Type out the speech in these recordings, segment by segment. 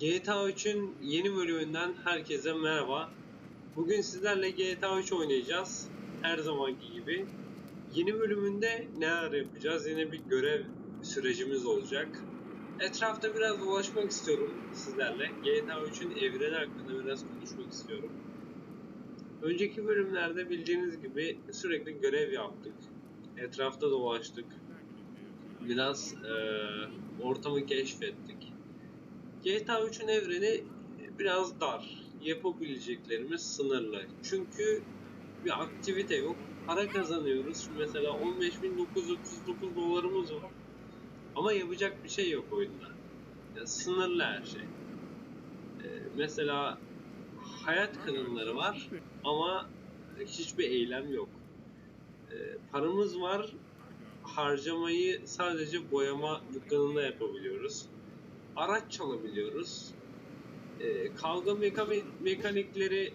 GTA 3'ün yeni bölümünden herkese merhaba. Bugün sizlerle GTA 3 oynayacağız. Her zamanki gibi. Yeni bölümünde neler yapacağız? Yine bir görev sürecimiz olacak. Etrafta biraz dolaşmak istiyorum sizlerle. GTA 3'ün evreni hakkında biraz konuşmak istiyorum. Önceki bölümlerde bildiğiniz gibi sürekli görev yaptık. Etrafta dolaştık. Biraz eee, ortamı keşfettik. GTA 3'ün evreni biraz dar. Yapabileceklerimiz sınırlı. Çünkü bir aktivite yok. Para kazanıyoruz. Mesela 15.939 dolarımız var. Ama yapacak bir şey yok oyunda. Ya sınırlı her şey. Ee, mesela hayat kanunları var ama hiçbir eylem yok. Ee, paramız var. Harcamayı sadece boyama dükkanında yapabiliyoruz araç çalabiliyoruz. Ee, kavga meka- mekanikleri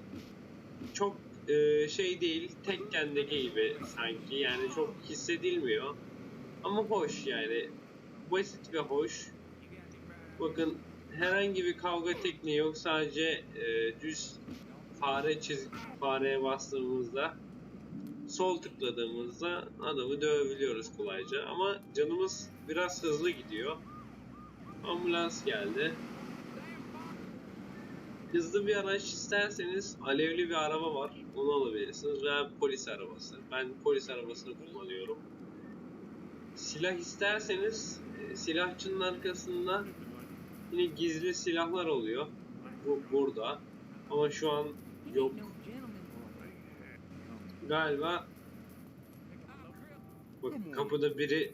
çok e, şey değil, tekkendeki gibi sanki yani çok hissedilmiyor. Ama hoş yani, basit ve hoş. Bakın herhangi bir kavga tekniği yok, sadece e, düz fare çiz fareye bastığımızda sol tıkladığımızda adamı dövebiliyoruz kolayca ama canımız biraz hızlı gidiyor. Ambulans geldi. Hızlı bir araç isterseniz alevli bir araba var. Onu alabilirsiniz veya polis arabası. Ben polis arabasını kullanıyorum. Silah isterseniz e, silahçının arkasında yine gizli silahlar oluyor. Bu burada. Ama şu an yok. Galiba Bak kapıda biri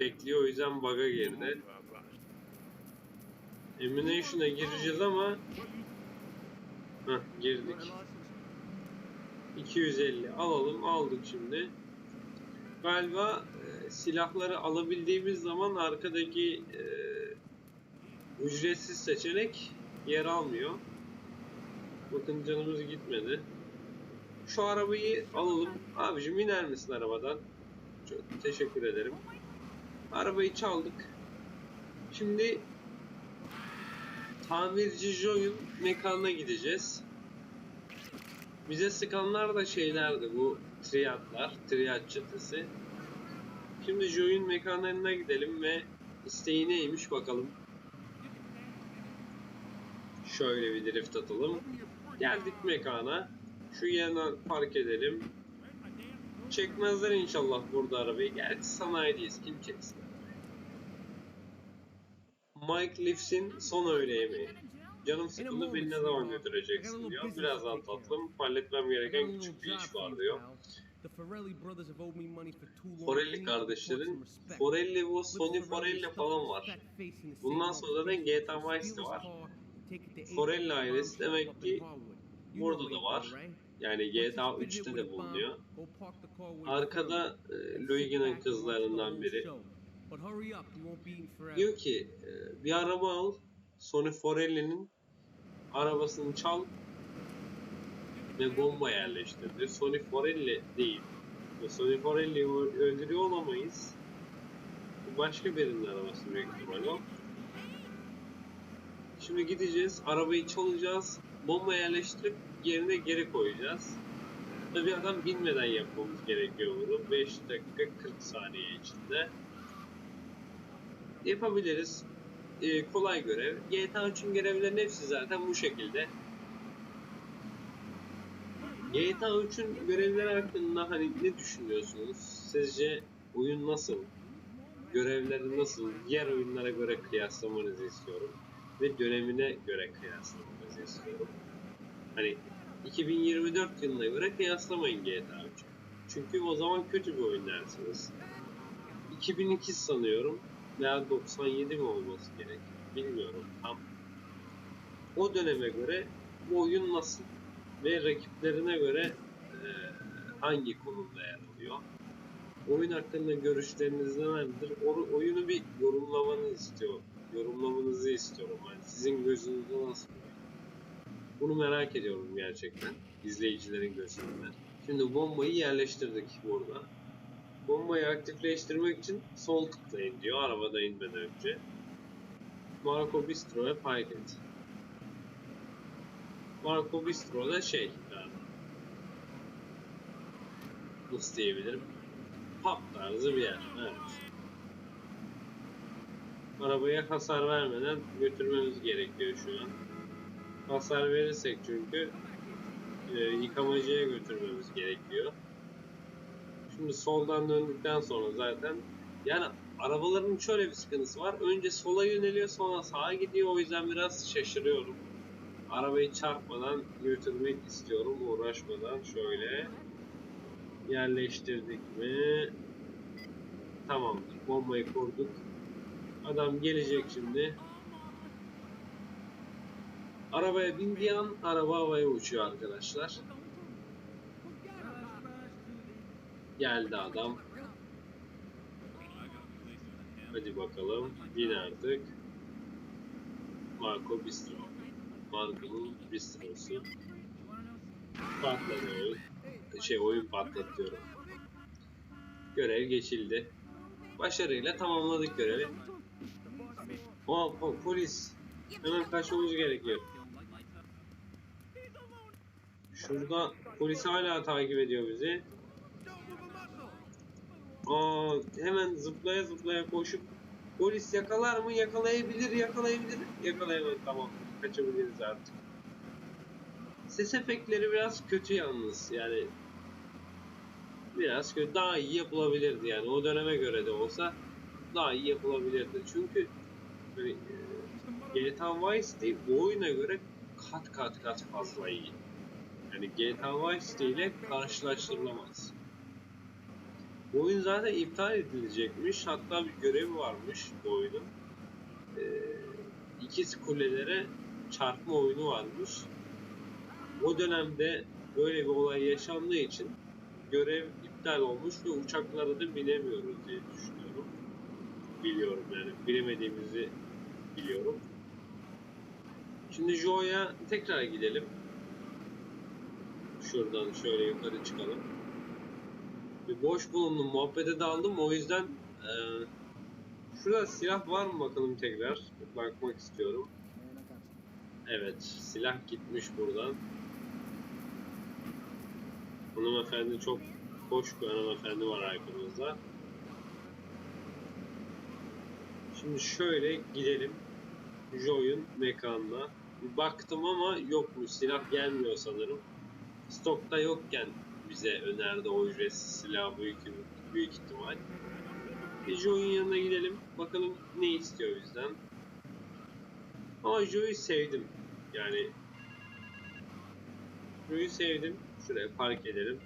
bekliyor o yüzden bug'a girdi. Emination'a gireceğiz ama Heh, girdik. 250 alalım aldık şimdi. Galiba e, silahları alabildiğimiz zaman arkadaki e, ücretsiz seçenek yer almıyor. Bakın canımız gitmedi. Şu arabayı alalım. Abicim iner misin arabadan? Çok teşekkür ederim. Arabayı çaldık. Şimdi tamirci Joy'un mekanına gideceğiz. Bize sıkanlar da şeylerdi bu triyatlar, triyat çetesi. Şimdi Joy'un mekanlarına gidelim ve isteği neymiş bakalım. Şöyle bir drift atalım. Geldik mekana. Şu yerine park edelim. Çekmezler inşallah burada arabayı. Gerçi sanayideyiz. Kim çeksin? Mike Leafs'in son öğle yemeği. Canım sıkıldı beni ne zaman götüreceksin diyor. Birazdan tatlım. Halletmem gereken küçük bir iş var diyor. Forelli kardeşlerin Forelli bu Sony Forelli falan var. Bundan sonra da GTA Vice'de var. Forelli ailesi demek ki burada da var. Yani GTA 3'te de bulunuyor. Arkada e, Luigi'nin kızlarından biri. Diyor ki e, bir araba al. Sony Forelli'nin arabasını çal ve bomba yerleştir diyor. Sony Forelli değil. Ve Sony Forelli'yi öldürüyor olamayız. Başka birinin arabası büyük ihtimal o. Şimdi gideceğiz, arabayı çalacağız, bomba yerleştirip yerine geri koyacağız. Tabii adam binmeden yapmamız gerekiyor bunu. 5 dakika 40 saniye içinde. Yapabiliriz. Ee, kolay görev. GTA 3'ün görevlerin hepsi zaten bu şekilde. GTA 3'ün görevleri hakkında hani ne düşünüyorsunuz? Sizce oyun nasıl? Görevleri nasıl? Diğer oyunlara göre kıyaslamanızı istiyorum. Ve dönemine göre kıyaslamanızı istiyorum. Hani 2024 yılına göre kıyaslamayın GTA 3'ü. Çünkü o zaman kötü bir oyun dersiniz. 2002 sanıyorum veya 97 mi olması gerek bilmiyorum tam. O döneme göre bu oyun nasıl ve rakiplerine göre e, hangi konumda yer alıyor? Oyun hakkında görüşleriniz nelerdir? O, oyunu bir yorumlamanı istiyorum. Yorumlamanızı istiyorum. Yani sizin gözünüzde nasıl? Bunu merak ediyorum gerçekten. izleyicilerin gözünden. Şimdi bombayı yerleştirdik burada. Bombayı aktifleştirmek için sol tıklayın diyor arabada inmeden önce. Marco Bistro'ya park et. Marco Bistro da şey yani, nasıl diyebilirim? Pub tarzı bir yer. Evet. Arabaya hasar vermeden götürmemiz gerekiyor şu an. Hasar verirsek çünkü e, yıkamacıya götürmemiz gerekiyor. Şimdi soldan döndükten sonra zaten yani arabaların şöyle bir sıkıntısı var. Önce sola yöneliyor sonra sağa gidiyor. O yüzden biraz şaşırıyorum. Arabayı çarpmadan götürmek istiyorum. Uğraşmadan şöyle yerleştirdik mi? Tamamdır. Bombayı kurduk. Adam gelecek şimdi. Arabaya bindiği an araba havaya uçuyor arkadaşlar. Geldi adam. Hadi bakalım. Bin artık. Marco Bistro. Marco'nun bistrosu. Patladı. Şey oyun patlatıyorum. Görev geçildi. Başarıyla tamamladık görevi. Aa po- polis. Hemen kaçmamız gerekiyor. Şurada polis hala takip ediyor bizi. Aa hemen zıplaya zıplaya koşup polis yakalar mı? Yakalayabilir, yakalayabilir. Yakalayamaz tamam. Kaçabiliriz artık. Ses efektleri biraz kötü yalnız yani biraz kötü. Daha iyi yapılabilirdi yani o döneme göre de olsa daha iyi yapılabilirdi. Çünkü hani, e, GTA Vice City bu oyuna göre kat kat kat fazla iyi. Yani GTA Vice ile karşılaştırılamaz. Bu oyun zaten iptal edilecekmiş. Hatta bir görevi varmış bu oyunun. Ee, ikiz kulelere çarpma oyunu varmış. O dönemde böyle bir olay yaşandığı için görev iptal olmuş ve uçaklara da binemiyoruz diye düşünüyorum. Biliyorum yani bilemediğimizi biliyorum. Şimdi Joe'ya tekrar gidelim. Şuradan şöyle yukarı çıkalım. Bir boş bulundum, muhabbete daldım o yüzden eee şurada silah var mı bakalım tekrar bakmak istiyorum. Evet, silah gitmiş buradan. Hanımefendi çok hoş bir hanımefendi var arkamızda. Şimdi şöyle gidelim. Joy'un mekanına. Baktım ama yokmuş. Silah gelmiyor sanırım. Stokta yokken bize önerdi o ücretsiz silah büyük, büyük ihtimal. Bir Joy'un yanına gidelim. Bakalım ne istiyor bizden. Ama Joy'u sevdim. Yani Joy'u sevdim. Şuraya park edelim.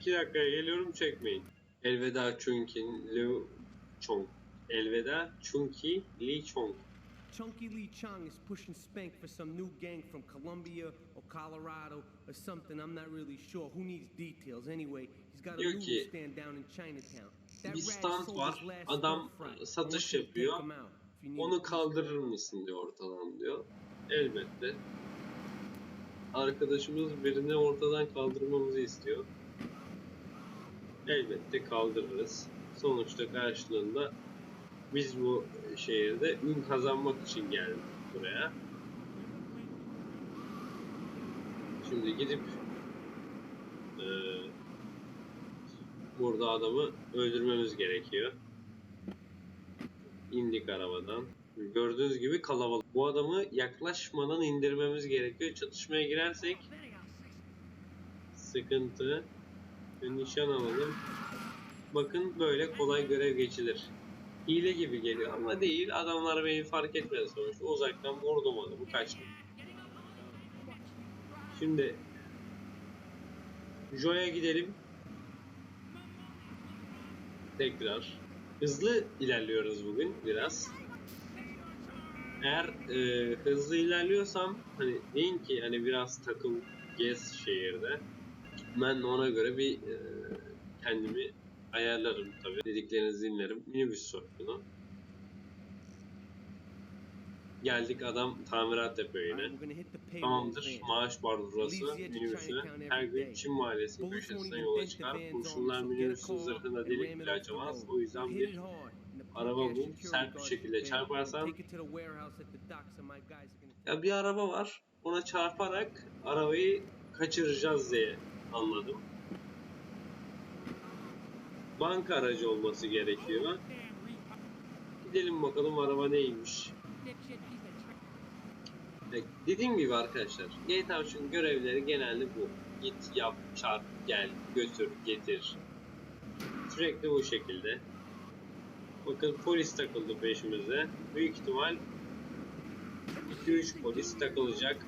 2 dakikaya geliyorum çekmeyin. Elveda Chunkin Liu Chong. Elveda Chunki Lee Chong. Chunky Lee Chong is pushing Spank for some new gang from Colombia or Colorado or something. I'm not really sure. Who needs details anyway? He's got a ki, stand down in Chinatown. Bir stand var, adam. I satış yapıyor. Onu kaldırır mısın diyor ortadan diyor. Elbette. Arkadaşımız birini ortadan kaldırmamızı istiyor. Elbette kaldırırız. Sonuçta karşılığında biz bu şehirde ün kazanmak için geldik buraya. Şimdi gidip eee, burada adamı öldürmemiz gerekiyor. İndik arabadan. Gördüğünüz gibi kalabalık. Bu adamı yaklaşmadan indirmemiz gerekiyor. Çatışmaya girersek sıkıntı. Nişan alalım. Bakın böyle kolay görev geçilir. Hile gibi geliyor ama değil. Adamlar beni fark etmedi sonuçta. Uzaktan vurdum adamı kaçtım. Şimdi Joe'ya gidelim. Tekrar. Hızlı ilerliyoruz bugün biraz. Eğer e, hızlı ilerliyorsam hani deyin ki hani biraz takıl gez şehirde. Ben ona göre bir e, kendimi ayarlarım tabii. Dediklerinizi dinlerim. Minibüs soygunu. Geldik adam tamirat yapıyor yine. Tamamdır. Maaş bardurası minibüsü. Her gün Çin mahallesi köşesinden yola çıkar. Kurşunlar minibüsün zırhına delik bile açamaz. O yüzden bir Araba bu. Sert bir şekilde gonna ya bir araba var. Ona çarparak arabayı kaçıracağız diye anladım. Banka aracı olması gerekiyor. Gidelim bakalım araba neymiş. Evet, Dediğim gibi arkadaşlar, GTA 3'ün görevleri genelde bu. Git, yap, çarp, gel, götür, getir. Sürekli bu şekilde. Bakın polis takıldı peşimize. Büyük ihtimal 2-3 polis takılacak.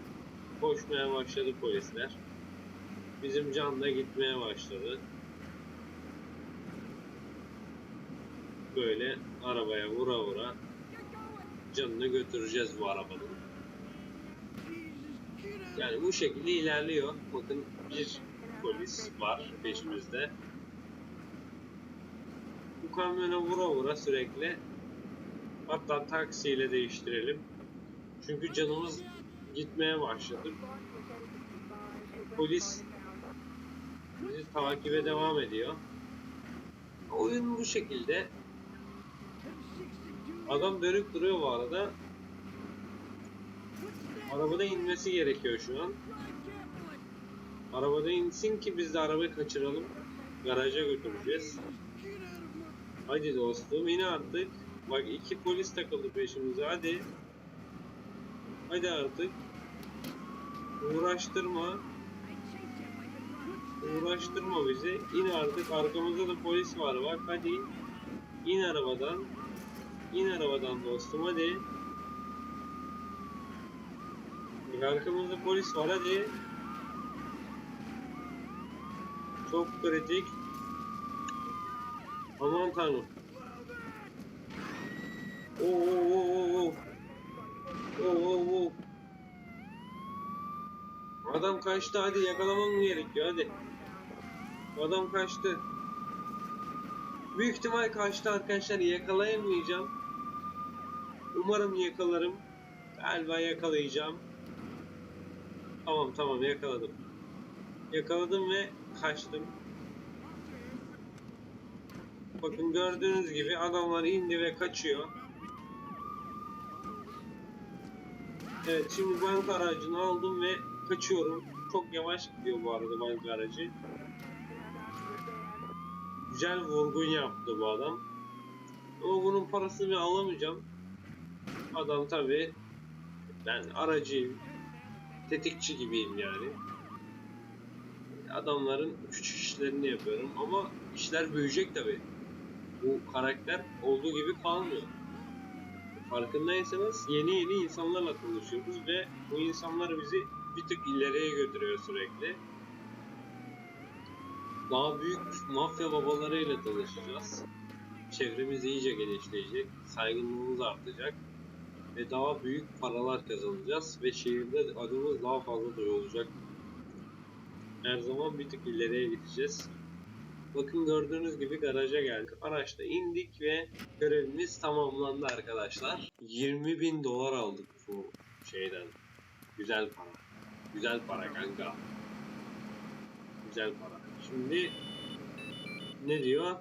Koşmaya başladı polisler. Bizim can da gitmeye başladı. Böyle arabaya vura vura canını götüreceğiz bu arabanın. Yani bu şekilde ilerliyor. Bakın bir polis var peşimizde. Bu kamyona vura vura sürekli hatta taksiyle değiştirelim. Çünkü canımız gitmeye başladı. Polis bizi takibe devam ediyor. Oyun bu şekilde. Adam dönüp duruyor bu arada. Arabada inmesi gerekiyor şu an. Arabada insin ki biz de arabayı kaçıralım. Garaja götüreceğiz. Hadi dostum in artık. Bak iki polis takıldı peşimize hadi. Hadi artık. Uğraştırma. Uğraştırma bizi. İn artık. Arkamızda da polis var bak hadi. İn arabadan. İn arabadan dostum hadi. Bak arkamızda polis var hadi. Çok kritik. Aman tanrım. Oo oo oo oo. Oo. Adam kaçtı hadi yakalamam gerekiyor hadi. Adam kaçtı. Büyük ihtimal kaçtı arkadaşlar yakalayamayacağım. Umarım yakalarım. Galiba yakalayacağım. Tamam tamam yakaladım. Yakaladım ve kaçtım. Bakın gördüğünüz gibi adamlar indi ve kaçıyor. Evet şimdi banka aracını aldım ve kaçıyorum. Çok yavaş gidiyor bu arada banka aracı. Güzel vurgun yaptı bu adam. Ama bunun parasını alamayacağım. Adam tabi ben aracıyım. Tetikçi gibiyim yani. Adamların küçük işlerini yapıyorum ama işler büyüyecek tabi. Bu karakter olduğu gibi kalmıyor. Farkındaysanız yeni yeni insanlarla tanışıyoruz ve bu insanlar bizi bir tık ileriye götürüyor sürekli. Daha büyük mafya babalarıyla tanışacağız. Çevremiz iyice genişleyecek, saygınlığımız artacak ve daha büyük paralar kazanacağız ve şehirde adımız daha fazla duyulacak. Her zaman bir tık ileriye gideceğiz. Bakın gördüğünüz gibi garaja geldik. Araçta indik ve görevimiz tamamlandı arkadaşlar. 20 bin dolar aldık bu şeyden. Güzel para. Güzel para kanka. Güzel para. Şimdi ne diyor?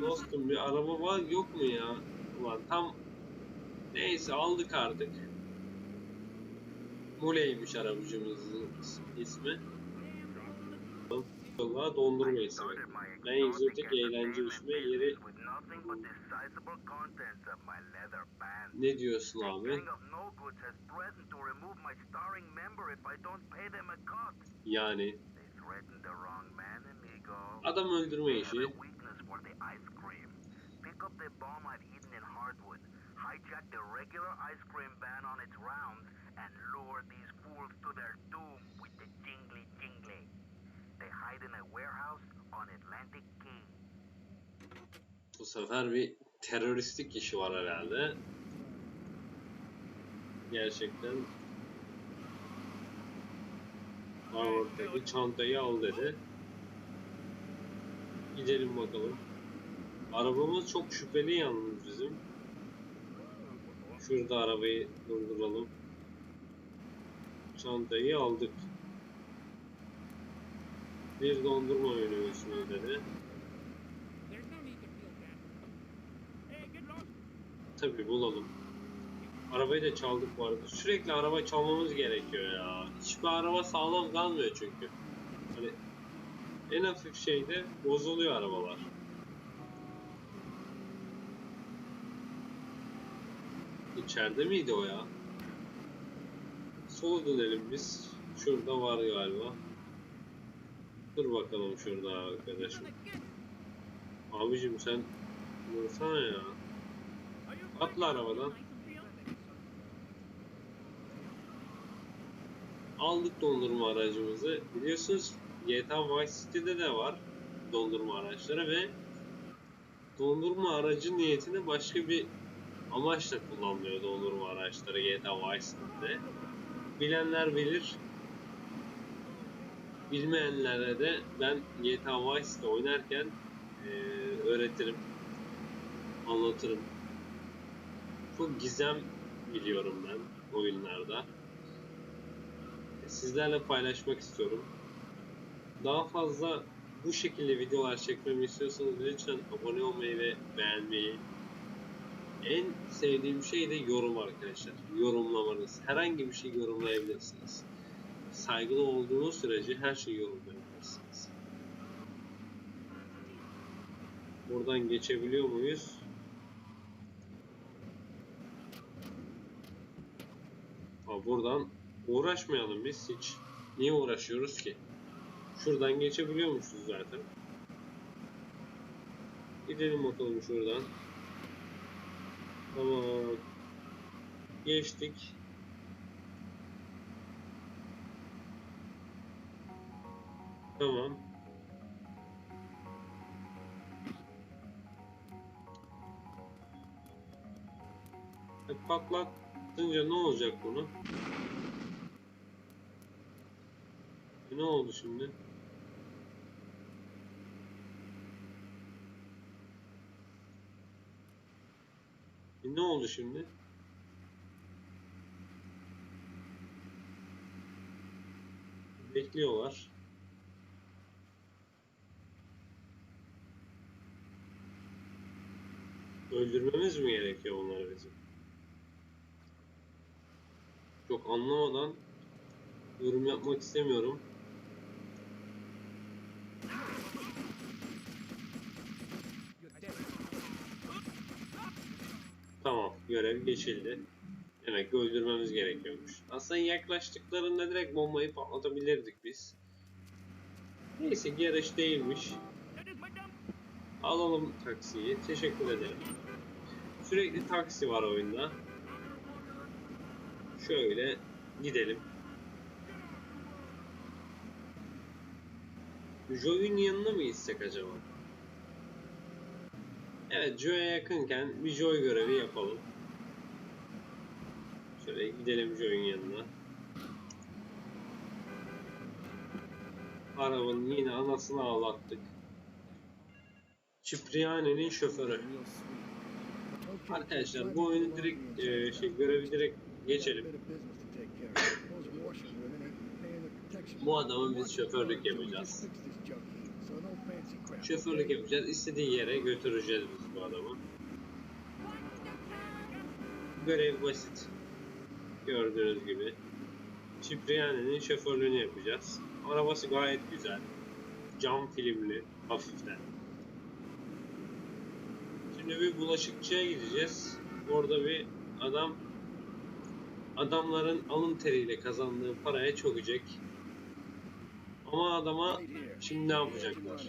Dostum bir araba var yok mu ya? Ulan tam neyse aldık artık. Muleymiş arabacımızın ismi. Valla dondurma ismi. Ben egzotik eğlence içme yeri ne diyorsun abi? Yani adam öldürme işi. Up the bomb I've hidden in Hardwood. Hijack the regular ice cream van on its rounds and lure these fools to their doom with the jingly jingly. They hide in a warehouse on Atlantic Key. Bu sefer bir teröristlik işi var herhalde. Gerçekten Harvard'daki çantayı al dedi. Gidelim bakalım. Arabamız çok şüpheli yalnız bizim. Şurada arabayı durduralım. Çantayı aldık. Bir dondurma menüsünü dedi. There's no need to feel bad Tabii bulalım. Arabayı da çaldık bu arada. Sürekli araba çalmamız gerekiyor ya. Hiçbir araba sağlam kalmıyor çünkü. Hani en hafif şeyde bozuluyor arabalar. İçeride miydi o ya? Sola dönelim biz. Şurada var galiba. Dur bakalım şurada arkadaşım. Abicim sen dursana ya. Atla arabadan. Aldık dondurma aracımızı. Biliyorsunuz GTA Vice City'de de var dondurma araçları ve dondurma aracı niyetine başka bir amaçla kullanılıyor dondurma araçları GTA Vice City'de. Bilenler bilir. Bilmeyenlere de ben GTA Vice City oynarken eee, öğretirim. Anlatırım. Çok gizem biliyorum ben oyunlarda. Sizlerle paylaşmak istiyorum. Daha fazla bu şekilde videolar çekmemi istiyorsanız lütfen abone olmayı ve beğenmeyi. En sevdiğim şey de yorum arkadaşlar. Yorumlamanız. Herhangi bir şey yorumlayabilirsiniz. Saygılı olduğunuz sürece her şeyi yorumlayabilirsiniz. Buradan geçebiliyor muyuz? Ha, buradan uğraşmayalım biz hiç. Niye uğraşıyoruz ki? Şuradan geçebiliyormuşuz zaten. Gidelim bakalım şuradan. Tamam. Geçtik. Tamam. E, patlattınca ne olacak bunu? E, ne oldu şimdi? E, ne oldu şimdi? Bekliyorlar. Öldürmemiz mi gerekiyor onları bizim? Çok anlamadan yorum yapmak istemiyorum. Tamam, görev geçildi. Demek ki öldürmemiz gerekiyormuş. Aslında yaklaştıklarında direkt bombayı patlatabilirdik biz. Neyse yarış değilmiş. Alalım taksiyi. Teşekkür ederim. Sürekli taksi var oyunda. Şöyle gidelim. Joe'un yanına mı gitsek acaba? Evet Joe'ya yakınken bir Joe görevi yapalım. Şöyle gidelim Joe'un yanına. Arabanın yine anasını ağlattık. Cipriani'nin şoförü. Arkadaşlar bu oyunu direkt e, şey görevi direkt geçelim. Bu adamın biz şoförlük yapacağız. Şoförlük yapacağız. İstediği yere götüreceğiz biz bu adamı. Görev basit. Gördüğünüz gibi. Cipriani'nin şoförlüğünü yapacağız. Arabası gayet güzel. Cam filmli, hafiften. Şimdi bir bulaşıkçıya gideceğiz. Orada bir adam adamların alın teriyle kazandığı paraya çökecek. Ama adama şimdi ne yapacaklar?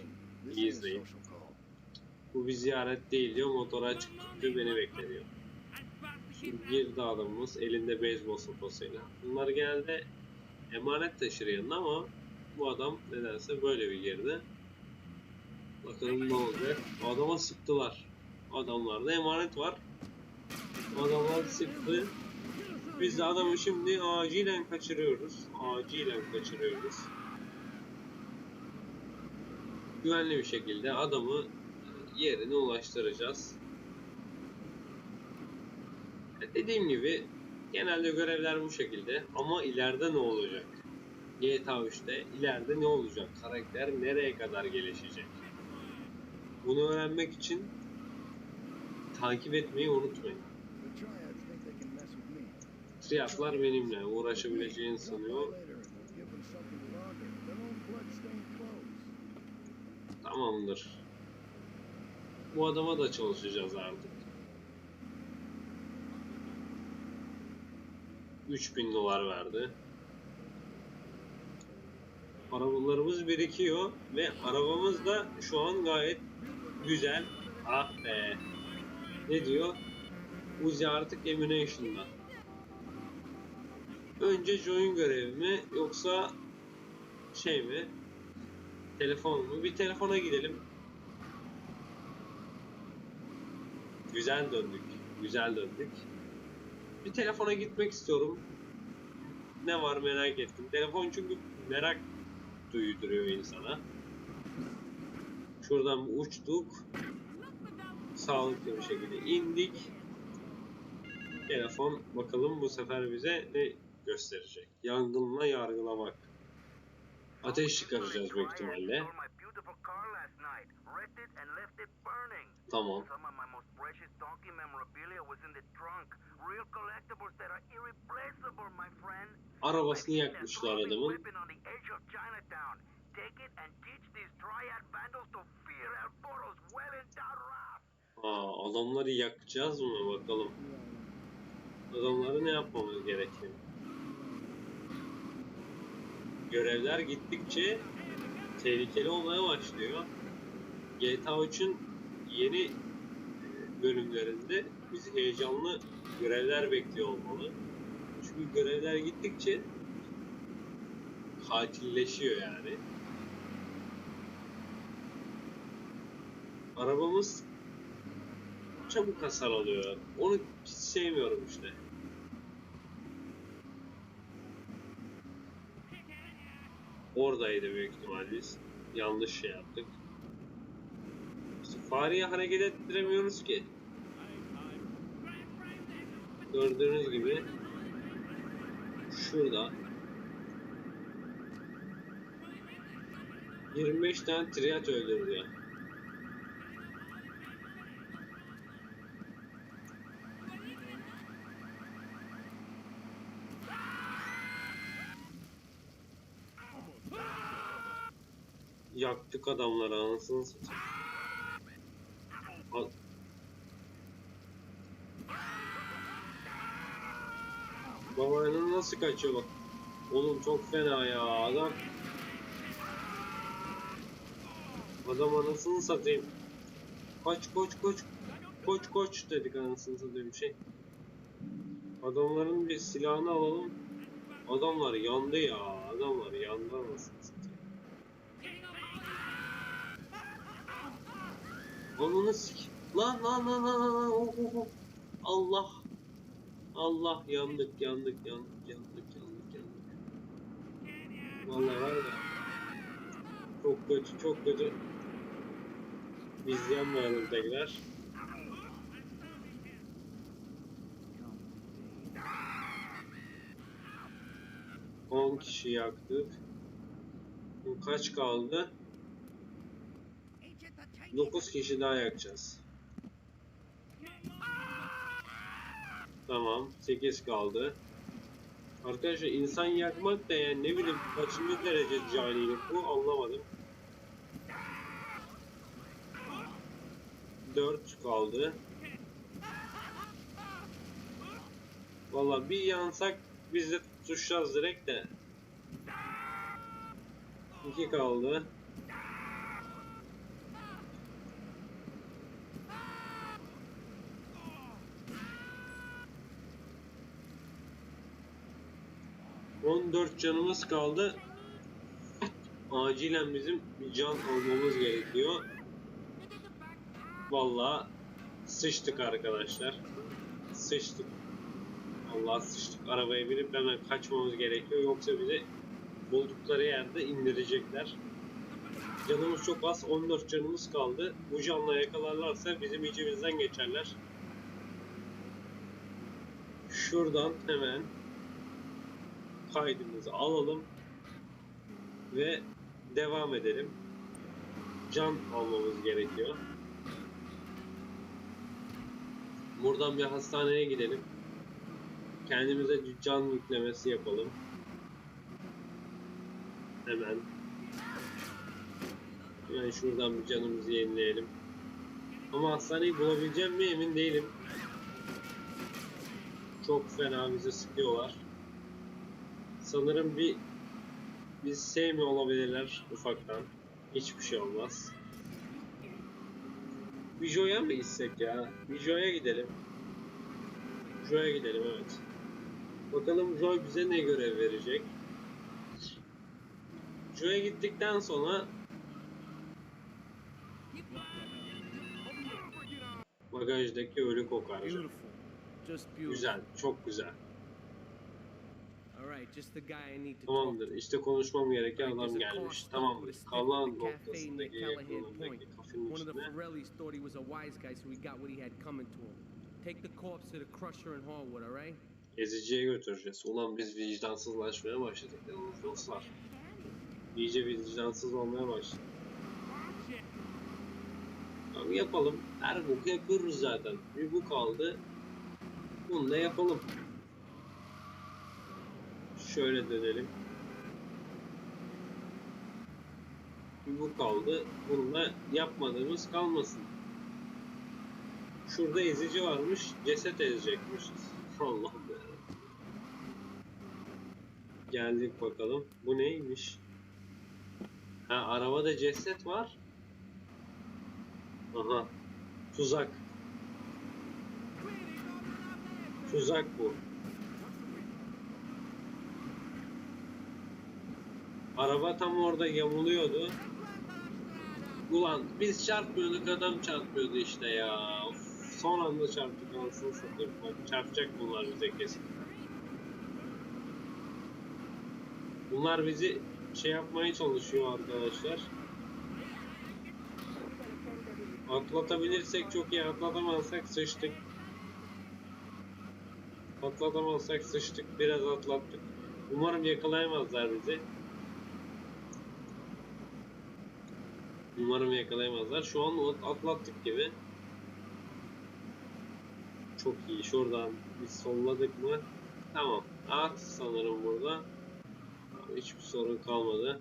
İyi izleyin. Bu bir ziyaret değil diyor. Motora çıktı beni bekliyor. Girdi adamımız elinde beyzbol sopasıyla. Bunlar genelde emanet taşır yanına ama bu adam nedense böyle bir girdi. Bakalım ne olacak. Adama sıktılar. Adamlarda emanet var. Adamlar sıktı. Biz de adamı şimdi acilen kaçırıyoruz. Acilen kaçırıyoruz. Güvenli bir şekilde adamı yerine ulaştıracağız. Dediğim gibi genelde görevler bu şekilde ama ileride ne olacak? GTA 3'te ileride ne olacak? Karakter nereye kadar gelişecek? Bunu öğrenmek için takip etmeyi unutmayın. Fiyatlar benimle uğraşabileceğini sanıyor. Tamamdır. Bu adama da çalışacağız artık. 3000 dolar verdi. Arabalarımız birikiyor ve arabamız da şu an gayet güzel. Ah be. Ne diyor? Uzi artık Emination'da. Önce join görevi mi yoksa şey mi? Telefon mu? Bir telefona gidelim. Güzel döndük. Güzel döndük. Bir telefona gitmek istiyorum. Ne var merak ettim. Telefon çünkü merak duyduruyor insana. Şuradan uçtuk. Sağlıklı bir şekilde indik. Telefon bakalım bu sefer bize ne gösterecek. Yangınla yargılamak. Ateş çıkaracağız büyük ihtimalle. Tamam. Some of my most precious donkey memorabilia was in the trunk. Real collectibles that are irreplaceable, my friend. Arabasını yakmışlar adamın. Aa, adamları yakacağız mı bakalım. Adamları ne yapmamız gerekiyor? Görevler gittikçe tehlikeli olmaya başlıyor. GTA 3'ün yeni e, bölümlerinde bizi heyecanlı görevler bekliyor olmalı. Çünkü görevler gittikçe katilleşiyor yani. Arabamız çabuk hasar alıyor. Onu hiç sevmiyorum işte. Oradaydı büyük ihtimal biz. Yanlış şey yaptık. Fareyi hareket ettiremiyoruz ki. Gördüğünüz gibi şurada 25 tane triat öldürüyor. Yaktık adamları anasını satayım. Al- Babanın nasıl kaçıyor bak. Oğlum çok fena ya adam. Adam anasını satayım. Koç koç koç. Koç koç dedik anasını satayım şey. Adamların bir silahını alalım. Adamlar yandı ya. Adamlar yandı anasını satayım. Ananı sik. Lan lan lan lan lan. Oh, oh, oh. Allah. Allah yandık yandık yandık yandık. Vallahi var ya. Çok kötü çok kötü. İzleyemeyelim tekrar. On kişi yaktık. Kaç kaldı? 9 kişi daha yakacağız. Tamam, 8 kaldı. Arkadaşlar insan yakmak da yani ne bileyim kaçıncı derece canilik bu anlamadım. 4 kaldı. Valla bir yansak biz de tutuşacağız direkt de. 2 kaldı. On dört canımız kaldı. Acilen bizim bir can almamız gerekiyor. Vallahi sıçtık arkadaşlar. Sıçtık. Allah sıçtık. Arabaya binip hemen kaçmamız gerekiyor. Yoksa bizi buldukları yerde indirecekler. Canımız çok az. 14 canımız kaldı. Bu canla yakalarlarsa bizim içimizden geçerler. Şuradan hemen kaydımızı alalım ve devam edelim. Can almamız gerekiyor. Buradan bir hastaneye gidelim. kendimize can yüklemesi yapalım. Hemen. Hemen şuradan bir canımızı yenileyelim. Ama hastaneyi bulabileceğim mi emin değilim. Çok fena bizi sıkıyorlar. Sanırım bir biz sevmiyor olabilirler ufaktan. Hiçbir şey olmaz. Vijo'ya mı gitsek ya? Vijo'ya gidelim. Joe'ya gidelim evet. Bakalım Joe bize ne görev verecek. Joe'ya gittikten sonra bagajdaki ölü beautiful. Güzel, çok güzel. Tamamdır. İşte konuşmam gereken adam gelmiş. Tamamdır. Kalan noktasındaki yakınındaki One of the içine Forellis thought he was a wise guy, so he got what he had coming to him. Take the corpse to the crusher in Harwood, all right? eziciye götüreceğiz. Ulan biz vicdansızlaşmaya başladık yalnız dostlar. İyice vicdansız olmaya başladık. Tamam yapalım. Her boku yapıyoruz zaten. Bir bu kaldı. Bunu da yapalım. Şöyle dönelim. Bir bu kaldı. Bunu da yapmadığımız kalmasın. Şurada ezici varmış. Ceset ezecekmişiz. Allah'ım. Geldik bakalım. Bu neymiş? Ha arabada ceset var. Aha. Tuzak. Tuzak bu. Araba tam orada yamuluyordu. Ulan biz çarpmıyorduk adam çarpıyordu işte ya. Son anda çarptık anasını satayım. Çarpacak bunlar bize kesin. Bunlar bizi şey yapmaya çalışıyor arkadaşlar. Atlatabilirsek çok iyi, atlatamazsak sıçtık. Atlatamazsak sıçtık, biraz atlattık. Umarım yakalayamazlar bizi. Umarım yakalayamazlar. Şu an atlattık gibi. Çok iyi. Şuradan biz solladık mı? Tamam. At sanırım burada. Hiçbir sorun kalmadı.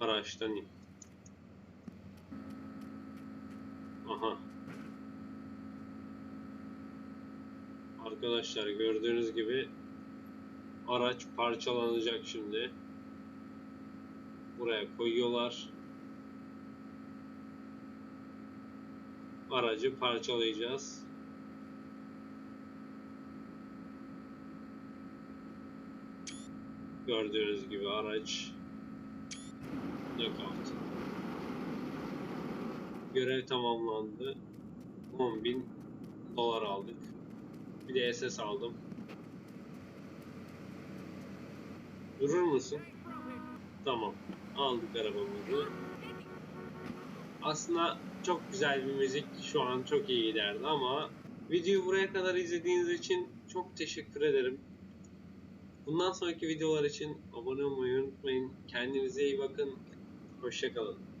Araçtan in. Aha. Arkadaşlar gördüğünüz gibi araç parçalanacak şimdi. Buraya koyuyorlar. Aracı parçalayacağız. Gördüğünüz gibi araç knockout. Görev tamamlandı. 10.000 dolar aldık. Bir de SS aldım. Durur musun? Tamam. Aldık arabamızı. Aslında çok güzel bir müzik şu an çok iyi giderdi ama videoyu buraya kadar izlediğiniz için çok teşekkür ederim. Bundan sonraki videolar için abone olmayı unutmayın. Kendinize iyi bakın. Hoşçakalın.